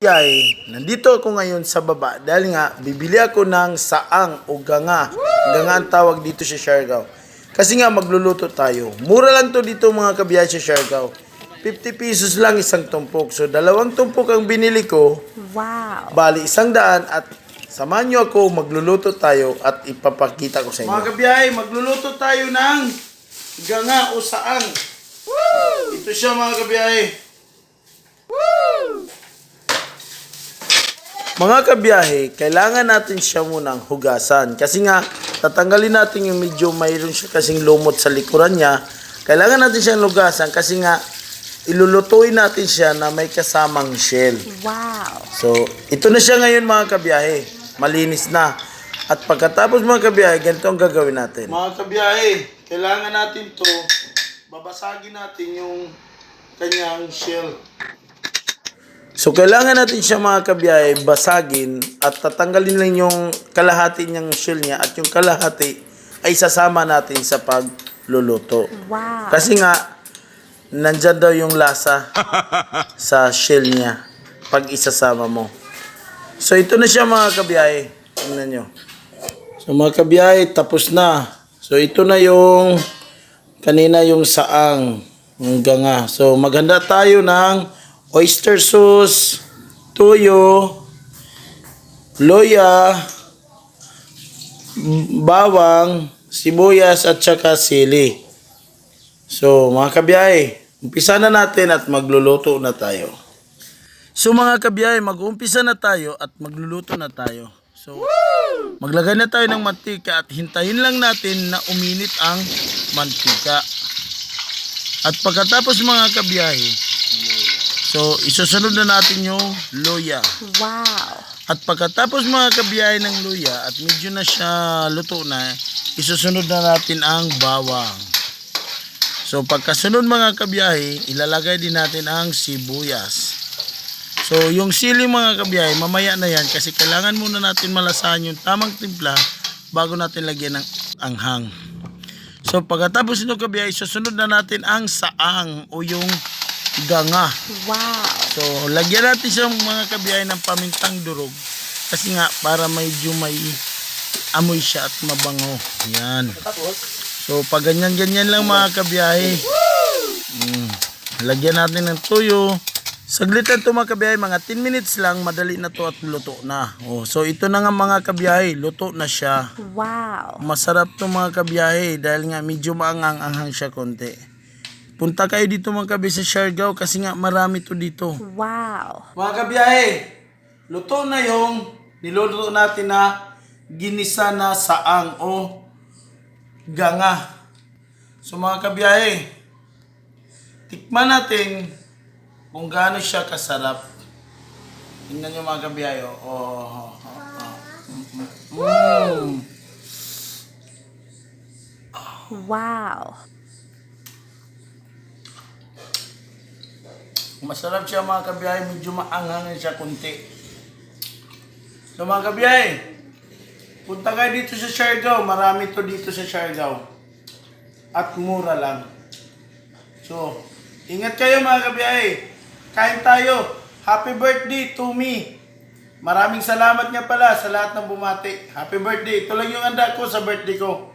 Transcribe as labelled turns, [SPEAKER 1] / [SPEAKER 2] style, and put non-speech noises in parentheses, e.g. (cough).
[SPEAKER 1] Yay, nandito ako ngayon sa baba dahil nga bibili ako ng saang o ganga. Ganga ang tawag dito sa Siargao. Kasi nga magluluto tayo. Mura lang to dito mga kabiyay sa Siargao. 50 pesos lang isang tumpok. So dalawang tumpok ang binili ko.
[SPEAKER 2] Wow.
[SPEAKER 1] Bali isang daan at samahan nyo ako magluluto tayo at ipapakita ko sa inyo. Mga kabiyay, magluluto tayo ng ganga o saang. Ito siya mga kabiyay. Mga kabiyahe, kailangan natin siya munang hugasan. Kasi nga, tatanggalin natin yung medyo mayroon siya kasing lumot sa likuran niya. Kailangan natin siyang hugasan kasi nga, ilulutuin natin siya na may kasamang shell.
[SPEAKER 2] Wow.
[SPEAKER 1] So, ito na siya ngayon mga kabiyahe. Malinis na. At pagkatapos mga kabiyahe, ganito ang gagawin natin. Mga kabiyahe, kailangan natin to babasagin natin yung kanyang shell. So, kailangan natin siya mga kabiyahe basagin at tatanggalin lang yung kalahati niyang shell niya at yung kalahati ay sasama natin sa pagluluto.
[SPEAKER 2] Wow.
[SPEAKER 1] Kasi nga, nandyan daw yung lasa (laughs) sa shell niya pag isasama mo. So, ito na siya mga kabiyahe. Tingnan nyo. So, mga kabiyahe, tapos na. So, ito na yung kanina yung saang yung ganga. So, maghanda tayo ng oyster sauce, toyo, loya, bawang, sibuyas at saka sili. So, mga kabiyahe, umpisa na natin at magluluto na tayo. So, mga kabiyahe, mag-umpisa na tayo at magluluto na tayo. So, maglagay na tayo ng mantika at hintayin lang natin na uminit ang mantika. At pagkatapos mga kabiyahe, so isusunod na natin yung loya.
[SPEAKER 2] Wow.
[SPEAKER 1] At pagkatapos mga kabiyahe ng luya at medyo na siya luto na, isusunod na natin ang bawang. So pagkasunod mga kabiyahe, ilalagay din natin ang sibuyas. So yung sili mga kabiyahe, mamaya na yan kasi kailangan muna natin malasahan yung tamang timpla bago natin lagyan ng anghang. So pagkatapos nito kabiyahe, susunod na natin ang saang o yung ganga.
[SPEAKER 2] Wow.
[SPEAKER 1] So, lagyan natin siya mga kabiyahe ng pamintang durog. Kasi nga, para medyo may amoy siya at mabango. Yan. So, pag ganyan-ganyan lang mga kabiyahe. Mm, lagyan natin ng tuyo. Saglit lang ito mga kabiyahe, mga 10 minutes lang, madali na to at luto na. Oh, so, ito na nga mga kabiyahe, luto na siya.
[SPEAKER 2] Wow.
[SPEAKER 1] Masarap to mga kabiyahe dahil nga medyo maangang-anghang siya konti. Punta kayo dito mga kabiyahe sa Siargao kasi nga marami to dito.
[SPEAKER 2] Wow.
[SPEAKER 1] Mga kabiyahe, luto na yung niluluto natin na ginisa na saang o ganga. So mga kabiyahe, tikman natin kung gaano siya kasarap. Tingnan nyo mga kabiyahe. Oh, oh, oh, oh. Mm.
[SPEAKER 2] Wow.
[SPEAKER 1] Masarap siya mga kabiyahe, medyo maanghang siya kunti. So mga kabiyahe, punta kayo dito sa Siargao, marami to dito sa Siargao. At mura lang. So, ingat kayo mga kabiyahe. Kain tayo. Happy birthday to me. Maraming salamat nga pala sa lahat ng bumati. Happy birthday. Ito lang yung handa ko sa birthday ko.